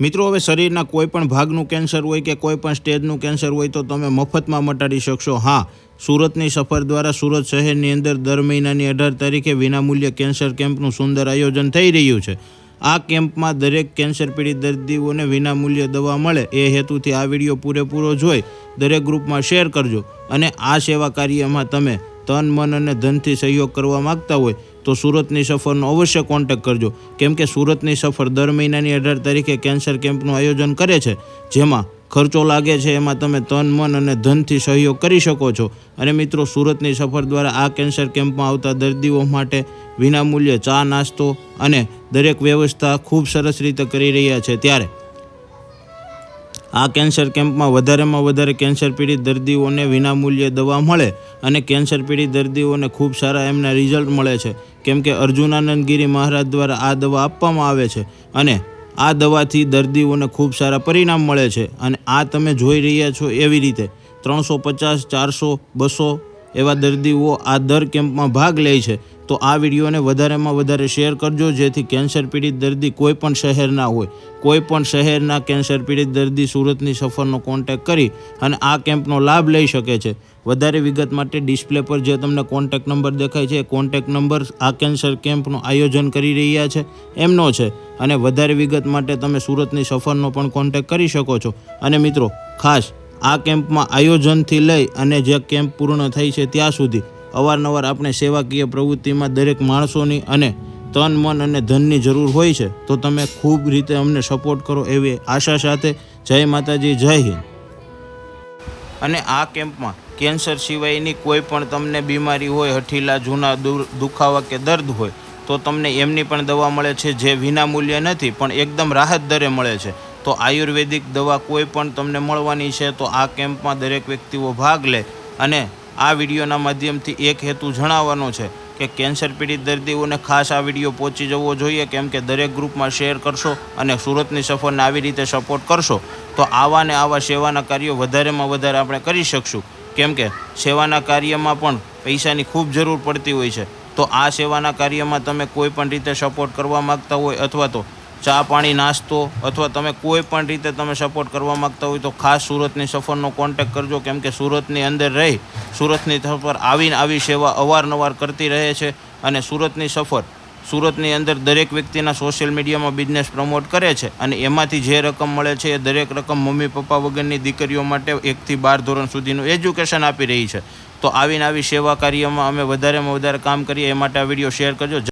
મિત્રો, હવે શરીરના કોઈ પણ ભાગનું કેન્સર હોય કે કોઈ પણ સ્ટેજનું કેન્સર હોય તો તમે મફતમાં મટાડી શકશો. હા, સુરતની સફર દ્વારા સુરત શહેરની અંદર દર મહિનાની અઢાર તારીખે વિનામૂલ્ય કેન્સર કેમ્પનું સુંદર આયોજન થઈ રહ્યું છે. આ કેમ્પમાં દરેક કેન્સર પીડિત દર્દીઓને વિનામૂલ્ય દવા મળે. એ હેતુથી આ વીડિયો પૂરેપૂરો જોઈ દરેક ગ્રુપમાં શેર કરજો. અને આ સેવા કાર્યમાં તમે તન, મન અને ધનથી સહયોગ કરવા માંગતા હોય તો સુરતની સફરનો અવશ્ય કોન્ટેક કરજો. કેમ કે સુરતની સફર દર મહિનાની અઢાર તારીખે કેન્સર કેમ્પનું આયોજન કરે છે. જેમાં ખર્ચો લાગે છે, એમાં તમે તન, મન અને ધનથી સહયોગ કરી શકો છો. અને મિત્રો, સુરતની સફર દ્વારા આ કેન્સર કેમ્પમાં આવતા દર્દીઓ માટે વિનામૂલ્યે ચા, નાસ્તો અને દરેક વ્યવસ્થા ખૂબ સરસ રીતે કરી રહ્યા છે. ત્યારે આ કેન્સર કેમ્પમાં વધારેમાં વધારે કેન્સર પીડિત દર્દીઓને વિનામૂલ્યે દવા મળે અને કેન્સર પીડિત દર્દીઓને ખૂબ સારા એમના રિઝલ્ટ મળે છે. કેમ કે અર્જુનાનંદ મહારાજ દ્વારા આ દવા આપવામાં આવે છે અને આ દવાથી દર્દીઓને ખૂબ સારા પરિણામ મળે છે. અને આ તમે જોઈ રહ્યા છો એવી રીતે ત્રણસો પચાસ, ચારસો, બસો એવા દર્દીઓ આ દર કેમ્પમાં ભાગ લે છે, તો આ વિડીયોને વધારેમાં વધારે શેર કરજો, જેથી કેન્સર પીડિત દર્દી કોઈ પણ શહેરના હોય. કોઈ પણ શહેરના કેન્સર પીડિત દર્દી સુરતની સફરનો કોન્ટેક કરી અને આ કેમ્પનો લાભ લઈ શકે છે. વધારે વિગત માટે ડિસ્પ્લે પર જે તમને કોન્ટેક નંબર દેખાય છે, એ કોન્ટેક નંબર આ કેન્સર કેમ્પનું આયોજન કરી રહ્યા છે, એમનો છે. અને વધારે વિગત માટે તમે સુરતની સફરનો પણ કોન્ટેક કરી શકો છો. અને મિત્રો, ખાસ આ કેમ્પમાં આયોજનથી લઈ અને જે કેમ્પ પૂર્ણ થઈ છે ત્યાં સુધી અવારનવાર આપણે સેવાકીય પ્રવૃત્તિમાં દરેક માણસોની અને તન, મન અને ધનની જરૂર હોય છે, તો તમે ખૂબ રીતે અમને સપોર્ટ કરો એવી આશા સાથે જય માતાજી, જય હિન્દ. અને આ કેમ્પમાં કેન્સર સિવાયની કોઈ પણ તમને બીમારી હોય, હઠીલા, જૂના દુખાવા કે દર્દ હોય, તો તમને એમની પણ દવા મળે છે, જે વિનામૂલ્યે નથી, પણ એકદમ રાહત દરે મળે છે. તો આયુર્વેદિક દવા કોઈ પણ તમને મળવાની છે તો આ કેમ્પમાં દરેક વ્યક્તિઓ ભાગ લે અને આ વિડીયોના માધ્યમથી એક હેતુ જણાવવાનો છે કે કેન્સર પીડિત દર્દીઓને ખાસ આ વીડિયો પહોંચી જવો જોઈએ કેમ કે દરેક ગ્રુપમાં શેર કરશો અને સુરતની સફરને આવી રીતે સપોર્ટ કરશો. તો આવા ને આવા સેવાના કાર્યો વધારેમાં વધારે આપણે કરી શકશું. કેમ કે સેવાના કાર્યમાં પણ પૈસાની ખૂબ જરૂર પડતી હોય છે. તો આ સેવાના કાર્યમાં તમે કોઈ પણ રીતે સપોર્ટ કરવા માગતા હોય અથવા તો ચા પાણી, નાસ્તો અથવા તમે કોઈ પણ રીતે તમે સપોર્ટ કરવા માગતા હોય તો ખાસ સુરતની સફરનો કોન્ટેક કરજો. કેમ કે સુરતની અંદર રહી, સુરતની સફર આવીને આવી સેવા અવારનવાર કરતી રહે છે અને સુરતની સફર, સુરતની અંદર દરેક વ્યક્તિના સોશિયલ મીડિયામાં બિઝનેસ પ્રમોટ કરે છે અને એમાંથી જે રકમ મળે છે એ દરેક રકમ મમ્મી, પપ્પા વગરની દીકરીઓ માટે એકથી બાર ધોરણ સુધીનું એજ્યુકેશન આપી રહી છે. તો આવીને આવી સેવા કાર્યમાં અમે વધારેમાં વધારે કામ કરીએ એ માટે આ વીડિયો શેર કરજો.